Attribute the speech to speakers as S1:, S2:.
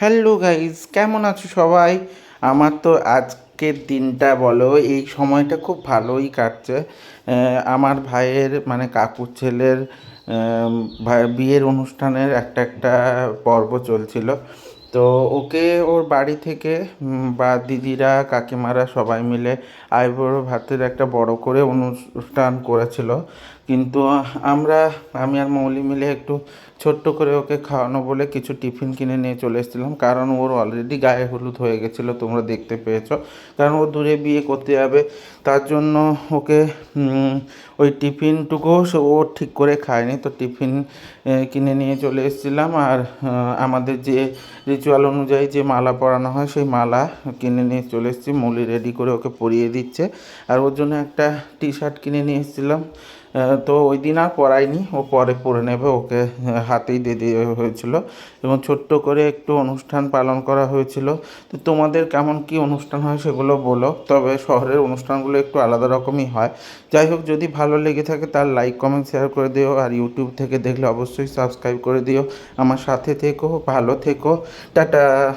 S1: Hello guys কেমন আছো সবাই? আমার তো আজকের দিনটা বলো, এই সময়টা খুব ভালোই কাটছে। আমার ভাইয়ের মানে কাকুর ছেলের বিয়ের অনুষ্ঠানের একটা একটা পর্ব চলছিল। তো ওকে ওর বাড়ি থেকে বা দিদিরা, কাকিমারা সবাই মিলে আইবুড়ো ভাতের একটা বড় করে অনুষ্ঠান করেছিল। কিন্তু আমরা, আমি আর মৌলি মিলে একটু ছোট্ট করে ওকে খাওয়ানো বলে কিছু টিফিন কিনে নিয়ে চলে এসেছিলাম। কারণ ওর অলরেডি গায়ে হলুদ হয়ে গেছিল, তোমরা দেখতে পেয়েছ। কারণ ও দূরে বিয়ে করতে যাবে, তার জন্য ওকে ওই টিফিনটুকুও ও ঠিক করে খায়নি। তো টিফিন কিনে নিয়ে চলে এসেছিলাম। আর আমাদের যে রিচুয়াল অনুযায়ী যে মালা পরানো হয়, সেই মালা কিনে নিয়ে চলে এসেছি। মুলি রেডি করে ওকে পরিয়ে দিচ্ছে। আর ওর জন্য একটা টি শার্ট কিনে নিয়ে এসেছিলাম। তো ওই দিন আর পরাইনি ও পরে পড়ে নেবে, ওকে হাতেই দিয়ে দেওয়া হয়েছিল। এবং ছোট্ট করে একটু অনুষ্ঠান পালন করা হয়েছিল। তো তোমাদের কেমন কি অনুষ্ঠান হয় সেগুলো বলো। তবে শহরের অনুষ্ঠানগুলো একটু আলাদা রকমই হয়। যাই হোক, যদি ভালো লেগে থাকে তার লাইক কমেন্ট শেয়ার করে দিও। আর ইউটিউব থেকে দেখলে অবশ্যই সাবস্ক্রাইব করে দিও। আমার সাথে থেকো, ভালো থেকো। টাটা!